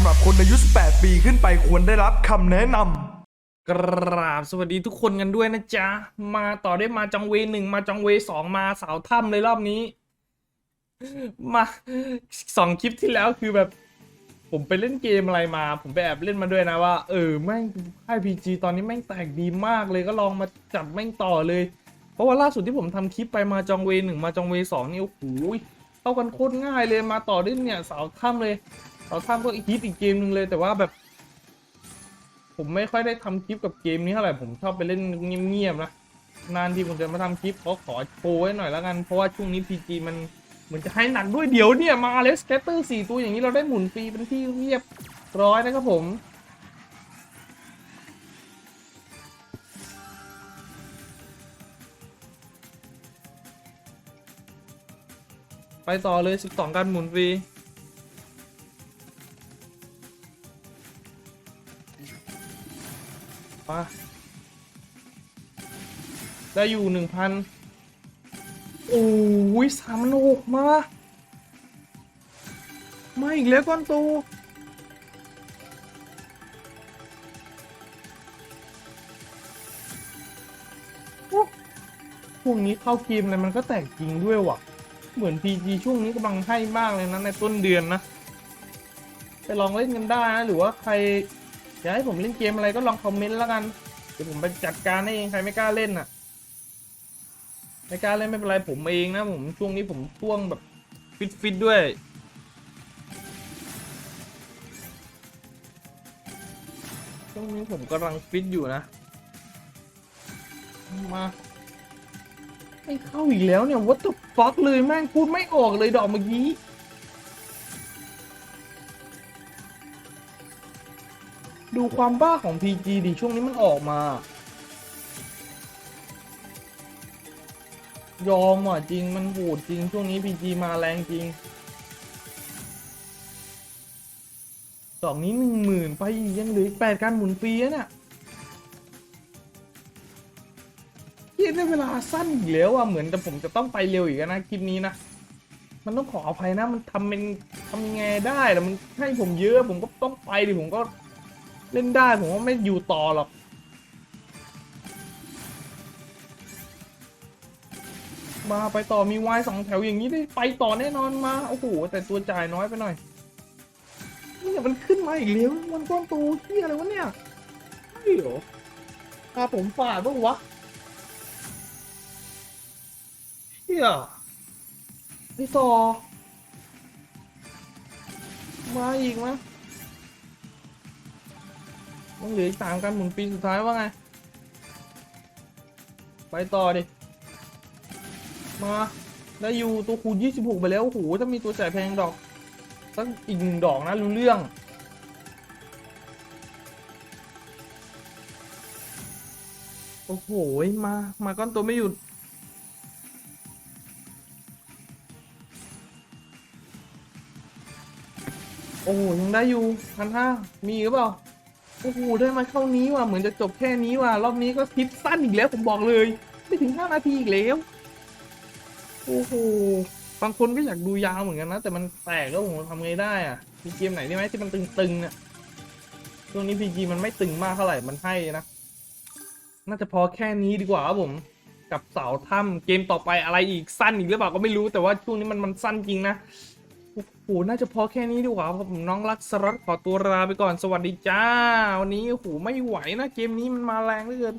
ำหรับคนอายุ 18 ปีขึ้นไปควรได้รับคำแนะนำกราบสวัสดีทุกคนกันด้วยนะจ๊ะ มาต่อได้มาจังเวหนึ่งมาจังเวสองมาสาวถ้ำเลยรอบนี้ มาสองคลิปที่แล้วคือแบบ ผมไปเล่นเกมอะไรมา ผมไปแอบเล่นมาด้วยนะว่า เออแม่งค่ายพีจีตอนนี้แม่งแตกดีมากเลยก็ลองมาจับแม่งต่อเลย เพราะว่าล่าสุดที่ผมทำคลิปไปมาจองเวหนึ่งมาจองเวสองนี่โอ้โหเข้ากันโคตรง่ายเลยมาต่อได้เนี่ยสาวถ้ำเลย สาวถ้ำก็อีกฮิตอีกเกมหนึ่งเลยแต่ว่าแบบ ผมไม่ค่อยได้ทำคลิปกับเกมนี้เท่าไหร่ผมชอบไปเล่นเงียบๆนะนานที่ผมจะมาทำคลิปก็ขอโชว์ไว้หน่อยแล้วกันเพราะว่าช่วงนี้ PG มันเหมือนจะให้หนักด้วยเดี๋ยวเนี่ยมาเลสแกตเตอร์สี่ตัวอย่างนี้เราได้หมุนฟรีเป็นที่เรียบร้อยนะครับผมไปต่อเลย 12 การหมุนฟรี มาได้อยู่หนึ่งพันโอ้ยสามพันหกมา มาอีกแล้วก้อนโตโอ้พวกนี้เข้าเกมอะไรมันก็แตกจริงด้วยว่ะ เหมือน PG ช่วงนี้กำลังให้มากเลยนะในต้นเดือนนะ ไปลองเล่นกันได้นะ หรือว่าใคร อยากให้ผมเล่นเกมอะไรก็ลองคอมเมนต์แล้วกัน เดี๋ยวผมไปจัดการให้เองใครไม่กล้าเล่นอะ ไม่กล้าเล่นไม่เป็นไรผมเองนะผมช่วงนี้ผมช่วงแบบฟิตฟิตๆด้วย ช่วงนี้ผมกำลังฟิตอยู่นะ มาไม่เข้าอีกแล้วเนี่ยวัตถุฟ็อกเลยแม่งพูดไม่ออกเลยดอกเมื่อกี้ ดูความบ้าของ PG ดิช่วงนี้มันออกมา ยอมอะจริงมันโหดจริง ช่วงนี้ PG มาแรงจริงดอกนี้หนึ่งหมื่นไปอีกยังเหลืออีกแปดการหมุนฟรีอะเนี่ยเฮียได้เวลาสั้นอีกแล้วอะเหมือนแต่ผมจะต้องไปเร็วอีกนะคลิปนี้นะมันต้องขออภัยนะมันทำเป็นทำยังไงได้แต่มันให้ผมเยอะผมก็ต้องไปดิผมก็ เล่นได้ผมว่าไม่อยู่ต่อหรอก มาไปต่อมีวายสองแถวอย่างนี้ได้ไปต่อแน่นอนมา โอ้โห แต่ตัวจ่ายน้อยไปหน่อยนี่มันขึ้นมาอีกแล้วมันก้อนตูเที่ยอะไรวะเนี่ยใช่เหรอพาผมฝ่าดบ้างวะเที่ยไอซอมาอีกมั้ย ต้องเหลืออีกสามการหมุนปีสุดท้ายว่าไง ไปต่อดิ มาได้อยู่ตัวคูณ26 ไปแล้ว โอ้โห ถ้ามีตัวจ่ายแพงดอก สักอีกหนึ่งดอกนะ รู้เรื่อง โอ้โห มา มาก้อนตัวไม่หยุดโอ้ยังได้อยู่พันห้ามีหรือเปล่า อ้โหได้มาเข้านี้ว่ะเหมือนจะจบแค่นี้ว่ะรอบนี้ก็คลิปสั้นอีกแล้วผมบอกเลยไม่ถึง5นาทีอีกแล้วโอ้โหบางคนก็อยากดูยาวเหมือนกันนะ แต่มันแตกแล้วผมทำไงได้อะมีเกมไหนได้ไหมที่มันตึงๆเนี่ยช่วงนี้พีจีมันไม่ตึงมากเท่าไหร่มันให้นะน่าจะพอแค่นี้ดีกว่าครับผม กับเสาถ้ำเกมต่อไปอะไรอีกสั้นอีกหรือเปล่าก็ไม่รู้แต่ว่าช่วงนี้มันมันสั้นจริงนะ โอ้โห น่าจะพอแค่นี้ดีกว่าครับผมน้องรักสล็อตขอตัวลาไปก่อนสวัสดีจ้า วันนี้โอ้โหไม่ไหวนะเกมนี้มันมาแรงเหลือเกิน